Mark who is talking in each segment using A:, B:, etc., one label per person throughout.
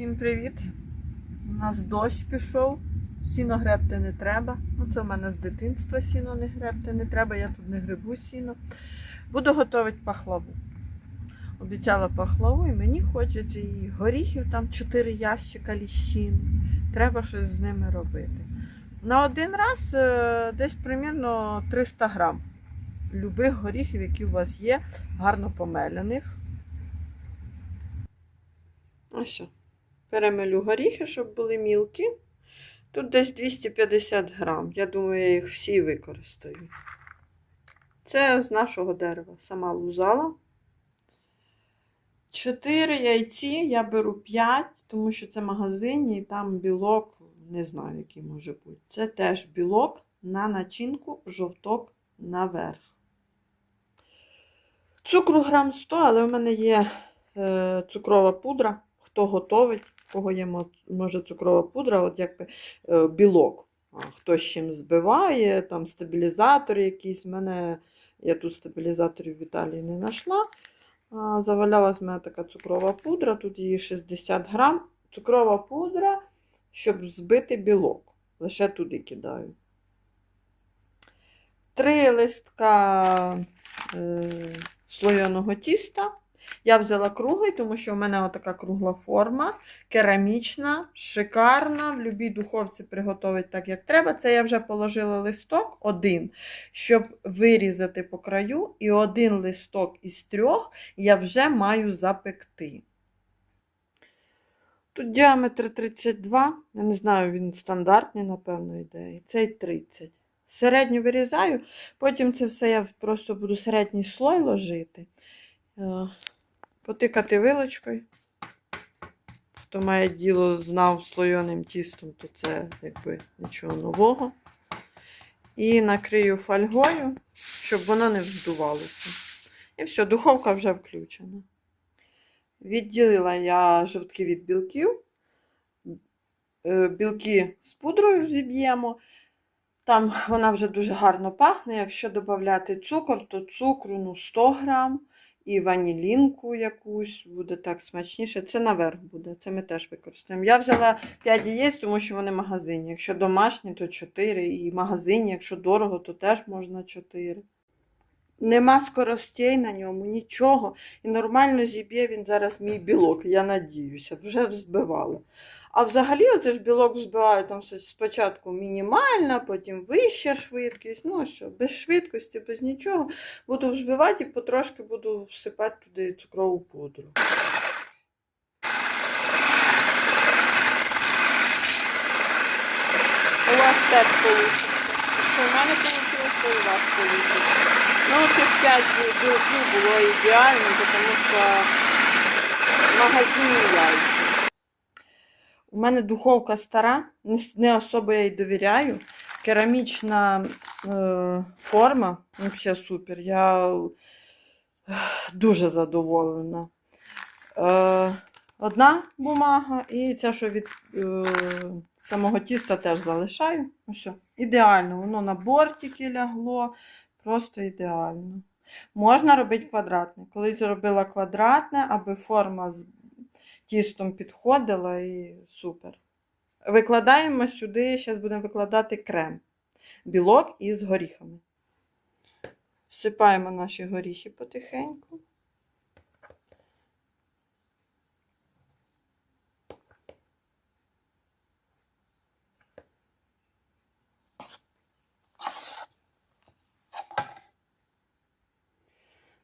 A: Всім привіт! У нас дощ пішов, сіно гребти не треба. Ну, це в мене з дитинства сіно не гребти не треба, я тут не грибу сіно. Буду готувати пахлаву. Обіцяла пахлаву і мені хочеться і горіхів, там 4 ящика ліщин. Треба щось з ними робити. На один раз е, десь примірно 300 грам любих горіхів, які у вас є, гарно помелених. Ось. що. Перемелю горіхи, щоб були мілкі. Тут десь 250 грам. Я думаю, я їх всі використаю. Це з нашого дерева. Сама лузала. 4 яйці, я беру 5, тому що це магазині, і там білок, не знаю, який може бути. Це теж білок на начинку, жовток наверх. Цукру грам 100, але в мене є е, цукрова пудра. Хто готовить, кого є може цукрова пудра, от якби е, білок. А, Хто з чим збиває, там стабілізатори якісь. У мене я тут стабілізаторів в Італії не знайшла. Завалялась в мене така цукрова пудра, тут її 60 грам. Цукрова пудра, щоб збити білок. Лише туди кидаю. Три листка е, слоєного тіста. Я взяла круглий, тому що в мене отака кругла форма, керамічна, шикарна. В будь-якій духовці приготувати так, як треба. Це я вже положила листок один, щоб вирізати по краю, і один листок із трьох я вже маю запекти. Тут діаметр 32, я не знаю, він стандартний, напевно, йде. І цей 30. Середню вирізаю, потім це все я просто буду середній слой ложити. Потикати вилочкою. Хто має діло знав слойоним тістом, то це якби нічого нового. І накрию фольгою, щоб воно не вздувалося. І все, духовка вже включена. Відділила я жовтки від білків. Е, Білки з пудрою зіб'ємо. Там вона вже дуже гарно пахне. Якщо додати цукор, то цукру ну, 100 грам і ванілінку якусь, буде так смачніше. Це наверх буде, це ми теж використаємо. Я взяла 5 яєць, тому що вони магазині. Якщо домашні, то 4. І магазині, якщо дорого, то теж можна 4. Нема скоростей на ньому, нічого. І нормально зіб'є він зараз мій білок, я надіюся, вже взбивала. А взагалі, оце ж білок взбиваю там спочатку мінімальна, потім вища швидкість. Ну що, без швидкості, без нічого. Буду взбивати і потрошки буду всипати туди цукрову пудру. У вас теж вийде. Якщо у мене вийшло, то і вас вийде. Ну, цих 5 білків було ідеально, тому що магазинні яйця. У мене духовка стара, не, особо я їй довіряю. Керамічна е, форма, взагалі супер. Я дуже задоволена. Е, одна бумага і ця, що від е, самого тіста теж залишаю. Ось, ідеально, воно на бортики лягло, просто ідеально. Можна робити квадратне. Колись зробила квадратне, аби форма з тістом підходила і супер. Викладаємо сюди, зараз будемо викладати крем. Білок із горіхами. Всипаємо наші горіхи потихеньку.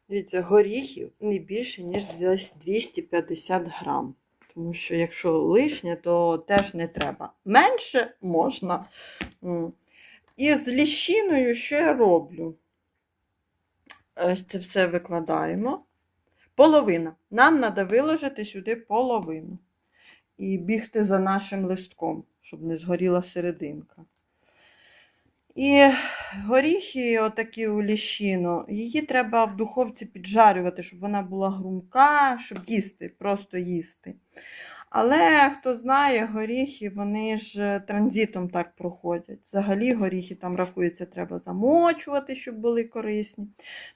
A: Дивіться, горіхів не більше, ніж 250 грам. Тому що якщо лишнє, то теж не треба. Менше можна. І з ліщиною що я роблю? Ось це все викладаємо. Половина. Нам треба виложити сюди половину. І бігти за нашим листком, щоб не згоріла серединка. І горіхи, отакі у ліщину, її треба в духовці піджарювати, щоб вона була грумка, щоб їсти, просто їсти. Але хто знає, горіхи, вони ж е, транзитом так проходять. Взагалі горіхи там рахується, треба замочувати, щоб були корисні.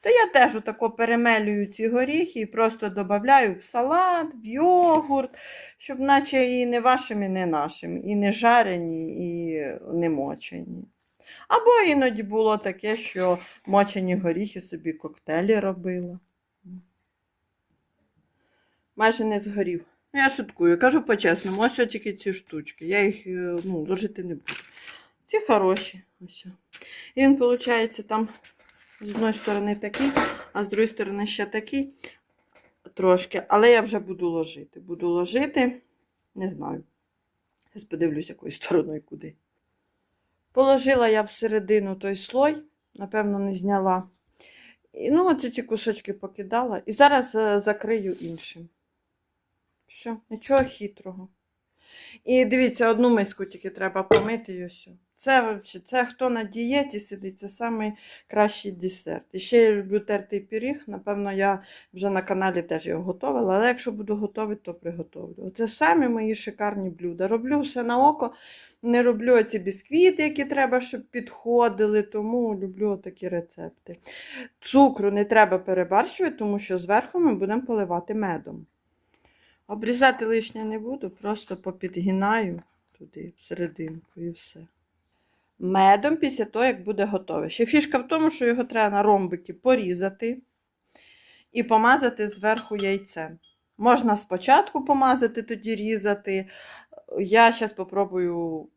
A: То я теж отако перемелюю ці горіхи і просто додаю в салат, в йогурт, щоб наче і не вашим, і не нашим, і не жарені, і не мочені. Або іноді було таке, що мочені горіхи собі коктейлі робила. Майже не згорів. Ну, я шуткую, кажу по-чесному, ось тільки ці штучки. Я їх е, ну, ложити не буду. Ці хороші. Ось. І він, виходить, там з одної сторони такий, а з другої сторони ще такий трошки. Але я вже буду ложити. Буду ложити, не знаю. Зараз подивлюсь, якою стороною куди. Положила я всередину той слой, напевно, не зняла. І, ну, оці ці кусочки покидала. І зараз е, закрию іншим. Все, нічого хитрого. І дивіться, одну миску тільки треба помити і все. Це, це хто на дієті сидить, це найкращий десерт. І ще я люблю тертий пиріг. Напевно, я вже на каналі теж його готувала, але якщо буду готувати, то приготовлю. Оце самі мої шикарні блюда. Роблю все на око. Не роблю оці бісквіти, які треба, щоб підходили, тому люблю такі рецепти. Цукру не треба перебарщувати, тому що зверху ми будемо поливати медом. Обрізати лишнє не буду, просто попідгинаю туди всерединку і все. Медом після того, як буде готове. Ще фішка в тому, що його треба на ромбики порізати і помазати зверху яйцем. Можна спочатку помазати, тоді різати. Я зараз спробую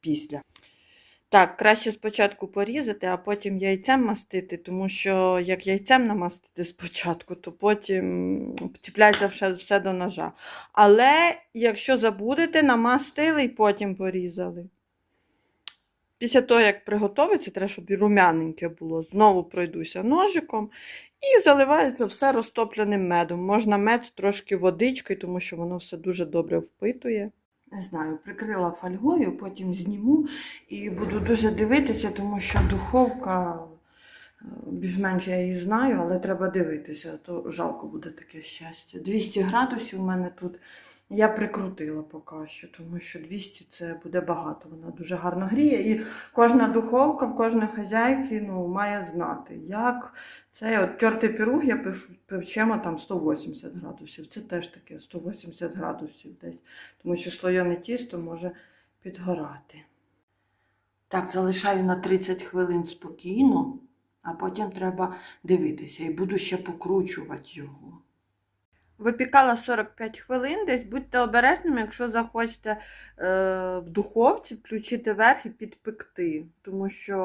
A: після. Так, краще спочатку порізати, а потім яйцем мастити, тому що як яйцем намастити спочатку, то потім вціпляється все, все до ножа. Але якщо забудете, намастили і потім порізали. Після того, як приготується, треба, щоб рум'яненьке було. Знову пройдуся ножиком і заливається все розтопленим медом. Можна мед трошки водичкою, тому що воно все дуже добре впитує. Не знаю, прикрила фольгою, потім зніму і буду дуже дивитися, тому що духовка, е, більш-менш я її знаю, але треба дивитися, то жалко буде таке щастя. 200 градусів у мене тут. Я прикрутила поки що, тому що 200 це буде багато. Вона дуже гарно гріє. І кожна духовка в кожної хазяйки ну, має знати, як цей от тертий пируг я пишу, печемо там 180 градусів. Це теж таке 180 градусів десь. Тому що слоєне тісто може підгорати. Так, залишаю на 30 хвилин спокійно, а потім треба дивитися і буду ще покручувати його. Випікала 45 хвилин, десь будьте обережними, якщо захочете е, в духовці включити верх і підпекти, тому що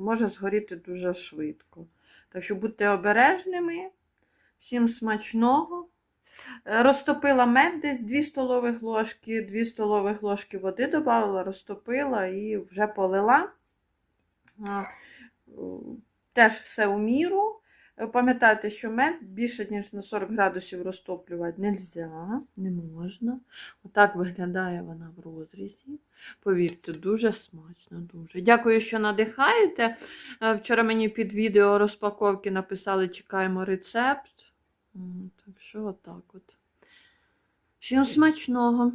A: може згоріти дуже швидко. Так що будьте обережними, всім смачного. Е, Розтопила мед десь 2 столових ложки, 2 столових ложки води додала, розтопила і вже полила. Е, Теж все у міру. Пам'ятайте, що мед більше, ніж на 40 градусів розтоплювати не можна, не можна. Отак виглядає вона в розрізі. Повірте, дуже смачно, дуже. Дякую, що надихаєте. Е, Вчора мені під відео розпаковки написали, чекаємо рецепт. Так що отак от. Всім смачного!